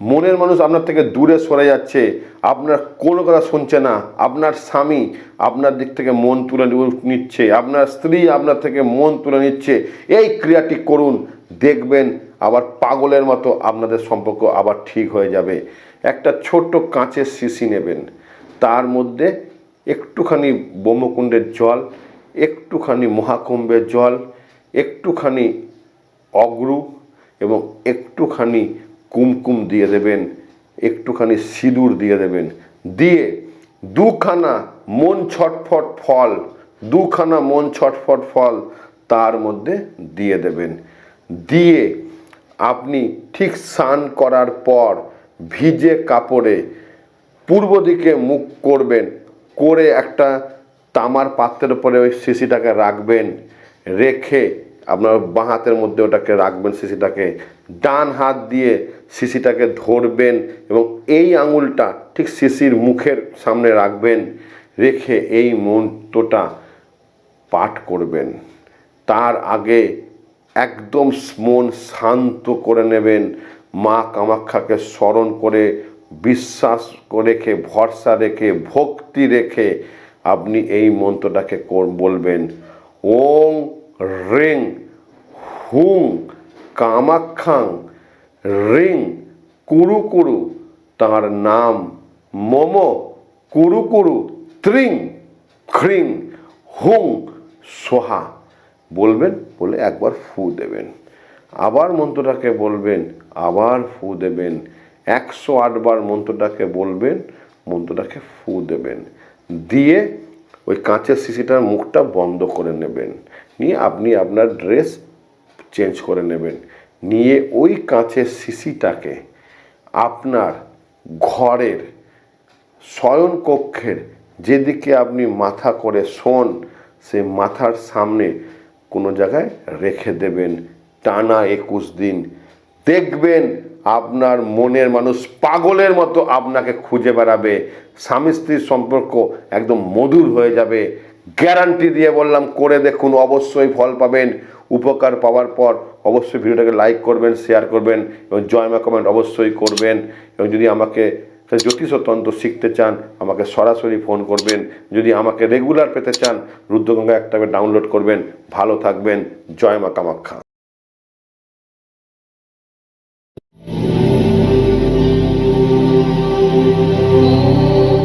মনের মানুষ আপনার থেকে দূরে সরে যাচ্ছে, আপনার কোনো কথা শুনছে না, আপনার স্বামী আপনার দিক থেকে মন তুলে নিচ্ছে, আপনার স্ত্রী আপনার থেকে মন তুলে নিচ্ছে, এই ক্রিয়াটি করুন, দেখবেন আবার পাগলের মতো আপনাদের সম্পর্ক আবার ঠিক হয়ে যাবে। একটা ছোট্ট কাঁচের শিশি নেবেন, তার মধ্যে একটুখানি ব্রহ্মকুণ্ডের জল, একটুখানি মহাকুম্ভের জল, একটুখানি অগ্রু এবং একটুখানি কুমকুম দিয়ে দেবেন, একটুখানি সিঁদুর দিয়ে দেবেন। দিয়ে দুখানা মন ছটফট ফল, দুখানা মন ছটফট ফল তার মধ্যে দিয়ে দেবেন। দিয়ে আপনি ঠিক স্নান করার পর ভিজে কাপড়ে পূর্ব দিকে মুখ করবেন, করে একটা তামার পাত্রের উপরে ওই শিশিটাকে রাখবেন, রেখে আপনার বাঁ হাতের মধ্যে ওটাকে রাখবেন শিশিটাকে ডান হাত দিয়ে শিশিটাকে ধরবেন এবং এই আঙুলটা ঠিক শিশির মুখের সামনে রাখবেন, রেখে এই মন্ত্রটা পাঠ করবেন। তার আগে একদম মন শান্ত করে নেবেন, মা কামাখ্যাকে স্মরণ করে, বিশ্বাস রেখে, ভরসা রেখে, ভক্তি রেখে আপনি এই মন্ত্রটাকে বলবেন। ওং রিং, হুং, কামাখ্যাং, রিং কুরু কুরু তার নাম মম কুরু কুরু ত্রিং, খ্রিং, হুং, সোহা। বলবেন, বলে একবার ফু দেবেন। আবার মন্ত্রটাকে বলবেন, আবার ফু দেবেন। একশো আটবার মন্ত্রটাকে বলবেন, মন্ত্রটাকে ফু দেবেন। দিয়ে ওই কাঁচের শিশিটার মুখটা বন্ধ করে নেবেন। নিয়ে আপনি আপনার ড্রেস চেঞ্জ করে নেবেন। নিয়ে ওই কাঁচের শিশিটাকে আপনার ঘরের শয়নকক্ষের যেদিকে আপনি মাথা করে শোন সে মাথার সামনে কোনো জায়গায় রেখে দেবেন। টানা একুশ দিন। দেখবেন আপনার মনের মানুষ পাগলের মতো আপনাকে খুঁজে বেড়াবে। স্বামী স্ত্রীর সম্পর্ক একদম মধুর হয়ে যাবে। গ্যারান্টি দিয়ে বললাম, করে দেখুন, অবশ্যই ফল পাবেন। উপকার পাওয়ার পর অবশ্যই ভিডিওটাকে লাইক করবেন, শেয়ার করবেন এবং জয়মা কমেন্ট অবশ্যই করবেন। এবং যদি আমাকে জ্যোতিষতন্ত্র শিখতে চান, আমাকে সরাসরি ফোন করবেন। যদি আমাকে রেগুলার পেতে চান, রুদ্রগঙ্গা একটা ডাউনলোড করবেন। ভালো থাকবেন। জয় মা কামাখ্যা।